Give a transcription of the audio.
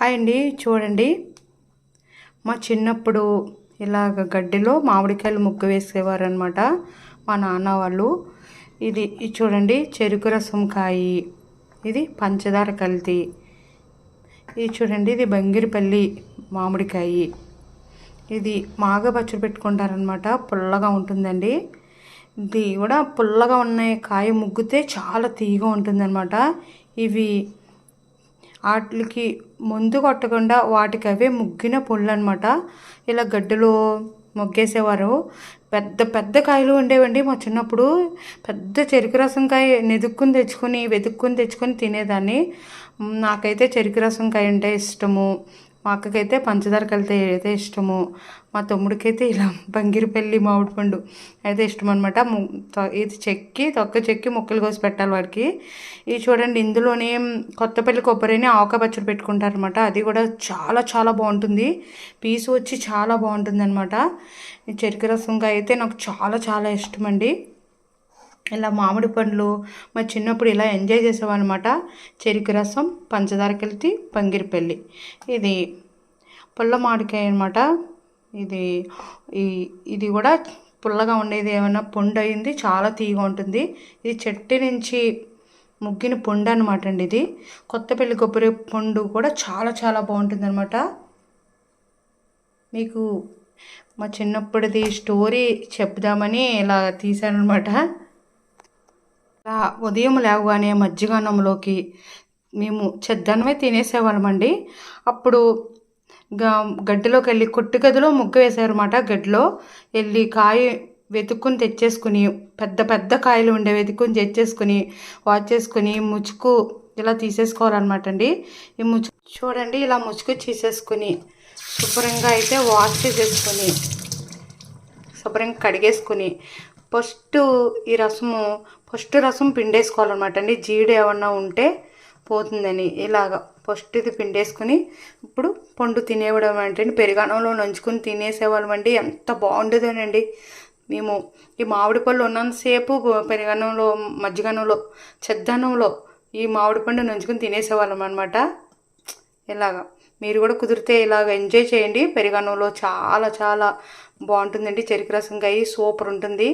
Hi అండి చూడండి. మా చిన్నప్పుడు ఇలాగ గడ్డిలో మామిడికాయలు ముగ్గు వేసేవారనమాట మా నాన్న వాళ్ళు. ఇది ఇది చూడండి చెరుకు రసం కాయి. ఇది పంచదార కల్తీ. ఇది చూడండి ఇది బంగిరిపల్లి మామిడికాయి. ఇది మాగ పచ్చడి పెట్టుకుంటారనమాట పుల్లగా ఉంటుందండి. ఇది కూడా పుల్లగా ఉన్న కాయ ముగ్గితే చాలా తీగా ఉంటుందన్నమాట. ఇవి వాటికి ముందు కొట్టకుండా వాటికి అవే ముగ్గిన పుళ్ళు అనమాట ఇలా గడ్డలో మొగ్గేసేవారు. పెద్ద పెద్ద కాయలు ఉండేవండి మా చిన్నప్పుడు. పెద్ద చెరుకు రసం కాయ నెదుక్కుని తెచ్చుకొని వెతుక్కుని తెచ్చుకొని తినేదాన్ని. నాకైతే చెరుకు రసం కాయ అంటే ఇష్టము. మా అక్కకైతే పంచదార కలితే అయితే ఇష్టము మా తమ్ముడికైతే ఇలా బంగిరిపల్లి మామిడి పండు అయితే ఇష్టం అనమాట ఇది చెక్కి తొక్క చెక్కి ముక్కలు కోసి పెట్టాలి వాడికి. ఇది చూడండి ఇందులోనే కొత్తపల్లి కొబ్బరిని ఆవకాయ పచ్చడి పెట్టుకుంటారనమాట అది కూడా చాలా చాలా బాగుంటుంది. పీసు వచ్చి చాలా బాగుంటుంది అనమాట ఈ చెరుకు రసంగా అయితే నాకు చాలా చాలా ఇష్టం అండి ఇలా మామిడి పండ్లు మా చిన్నప్పుడు ఇలా ఎంజాయ్ చేసామన్నమాట చెరుకు రసం పంచదార కలిపి పంగిరిపల్లి ఇది పుల్ల మామిడికాయ అనమాట ఇది ఈ ఇది కూడా పుల్లగా ఉండేది ఏమైనా పొండు అయింది చాలా తీగా ఉంటుంది. ఇది చెట్టు నుంచి ముగ్గిన పొండు అనమాట అండి ఇది. కొత్తపల్లి కొబ్బరి పండు కూడా చాలా చాలా బాగుంటుంది అనమాట మీకు మా చిన్నప్పటిది స్టోరీ చెప్దామని ఇలా తీశానమాట ఉదయం లేవగానే మజ్జిగన్నంలోకి మేము చెద్దన్నమే తినేసేవాళ్ళమండి. అప్పుడు గడ్డిలోకి వెళ్ళి కొట్టు గదిలో ముగ్గు వేసారన్నమాట గడ్డిలో. వెళ్ళి కాయ వెతుక్కుని తెచ్చేసుకుని పెద్ద పెద్ద కాయలు ఉండే వెతుక్కుని తెచ్చేసుకుని వాచ్ చేసుకుని ముచుకు ఇలా తీసేసుకోవాలన్నమాట అండి. ఈ ముచుకు చూడండి ఇలా ముచుకు తీసేసుకుని శుభ్రంగా అయితే వాష్ చేసేసుకొని శుభ్రంగా కడిగేసుకుని ఫస్ట్ ఈ రసము ఫస్ట్ రసం పిండేసుకోవాలన్నమాట అండి. జీడి ఏమన్నా ఉంటే పోతుందని ఇలాగా. ఫస్ట్ ఇది పిండేసుకుని ఇప్పుడు పండు తినేవడం అంటే పెరుగన్నంలో నంచుకుని తినేసేవాళ్ళమండి ఎంత బాగుండేదేనండి. మేము ఈ మామిడి పళ్ళు ఉన్నంతసేపు పెరుగన్నంలో మజ్జిగన్నంలో చెద్దన్నంలో ఈ మామిడి పండు నంచుకుని తినేసేవాళ్ళం అనమాట ఇలాగా. మీరు కూడా కుదిరితే ఇలాగ ఎంజాయ్ చేయండి. పెరుగన్నంలో చాలా చాలా బాగుంటుందండి. చెరుకు రసం కాయ సూపర్ ఉంటుంది.